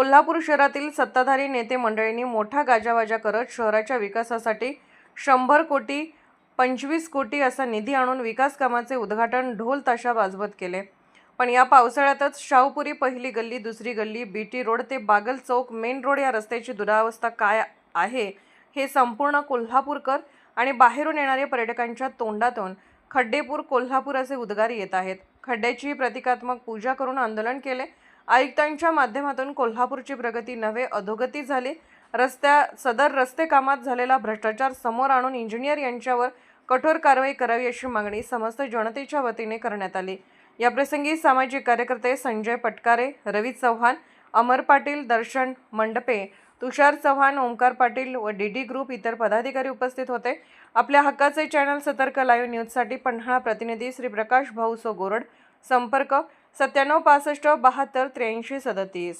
कोल्हापूर शहरातील सत्ताधारी नेते मंडळींनी मोठा गाजावाजा करत शहराच्या विकासासाठी शंभर कोटी पंचवीस कोटी असा निधी आणून विकास कामाचे उद्घाटन ढोल ताशा वाजवत केले. पण या पावसाळ्यातच शाहूपुरी पहिली गल्ली दुसरी गल्ली बीटी रोड ते बागल चौक मेन रोड या रस्त्याची दुरावस्था काय आहे हे संपूर्ण कोल्हापूरकर आणि बाहेरून येणाऱ्या पर्यटकांच्या तोंडातून खड्डेपूर कोल्हापूर असे उद्गार येत आहेत. खड्ड्याची प्रतिकात्मक पूजा करून आंदोलन केले आयुक्तांच्या माध्यमातून कोल्हापूरची प्रगती नव्हे अधोगती झाली. रस्त्या सदर रस्ते कामात झालेला भ्रष्टाचार समोर आणून इंजिनियर यांच्यावर कठोर कारवाई करावी अशी मागणी समस्त जनतेच्या वतीने करण्यात आली. याप्रसंगी सामाजिक कार्यकर्ते संजय पटकारे रवी चव्हाण अमर पाटील दर्शन मंडपे तुषार चव्हाण ओंकार पाटील व डी डी ग्रुप इतर पदाधिकारी उपस्थित होते. आपल्या हक्काचे चॅनल सतर्क लाईव्ह न्यूजसाठी पन्हाळा प्रतिनिधी श्री प्रकाश भाऊसो गोरड. संपर्क सत्त्याण्णव पासष्ट बहात्तर त्र्याऐंशी सदतीस.